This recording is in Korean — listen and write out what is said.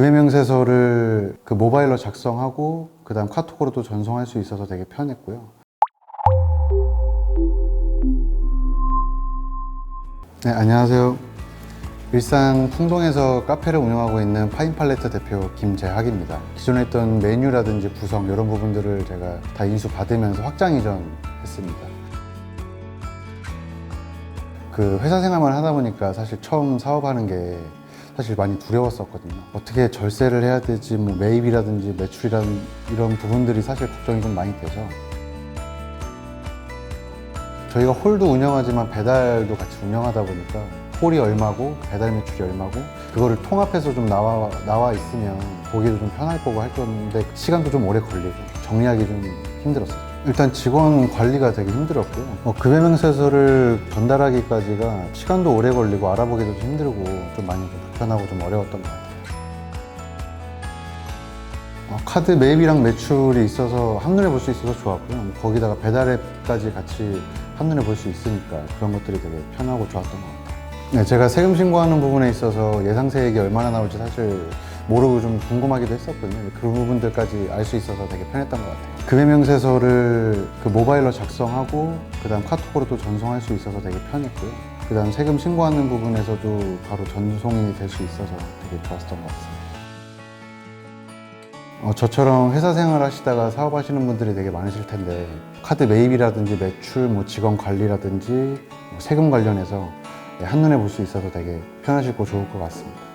금해명세서를 그 모바일로 작성하고 그 다음 카톡으로도 전송할 수 있어서 되게 편했고요. 네, 안녕하세요. 일산 풍동에서 카페를 운영하고 있는 파인 팔레트 대표 김재학입니다. 기존에 했던 메뉴라든지 구성 이런 부분들을 제가 다 인수 받으면서 확장 이전했습니다. 그 회사 생활만 하다 보니까 사실 처음 사업하는 게 사실 많이 두려웠었거든요. 어떻게 절세를 해야 될지, 뭐 매입이라든지 매출이라든 이런 부분들이 사실 걱정이 좀 많이 돼서 저희가 홀도 운영하지만 배달도 같이 운영하다 보니까 홀이 얼마고 배달 매출이 얼마고 그거를 통합해서 좀 나와 나와 있으면 보기도 좀 편할 거고 할 건데 시간도 좀 오래 걸리고 정리하기 좀 힘들었어요. 일단 직원 관리가 되게 힘들었고요. 뭐 급여명세서를 전달하기까지가 시간도 오래 걸리고 알아보기도 좀 힘들고 좀 많이 좀 불편하고 좀 어려웠던 것 같아요. 어, 카드 매입이랑 매출이 있어서 한눈에 볼 수 있어서 좋았고요. 뭐 거기다가 배달앱까지 같이 한눈에 볼 수 있으니까 그런 것들이 되게 편하고 좋았던 것 같아요. 네, 제가 세금 신고하는 부분에 있어서 예상세액이 얼마나 나올지 사실 모르고 좀 궁금하기도 했었거든요. 그 부분들까지 알 수 있어서 되게 편했던 것 같아요. 금해명세서를 그 모바일로 작성하고 그다음 카톡으로도 전송할 수 있어서 되게 편했고요. 그다음 세금 신고하는 부분에서도 바로 전송이 될 수 있어서 되게 좋았던 것 같습니다. 어, 저처럼 회사 생활 하시다가 사업하시는 분들이 되게 많으실 텐데 카드 매입이라든지 매출, 뭐 직원 관리라든지 뭐 세금 관련해서 네, 한눈에 볼 수 있어서 되게 편하시고 좋을 것 같습니다.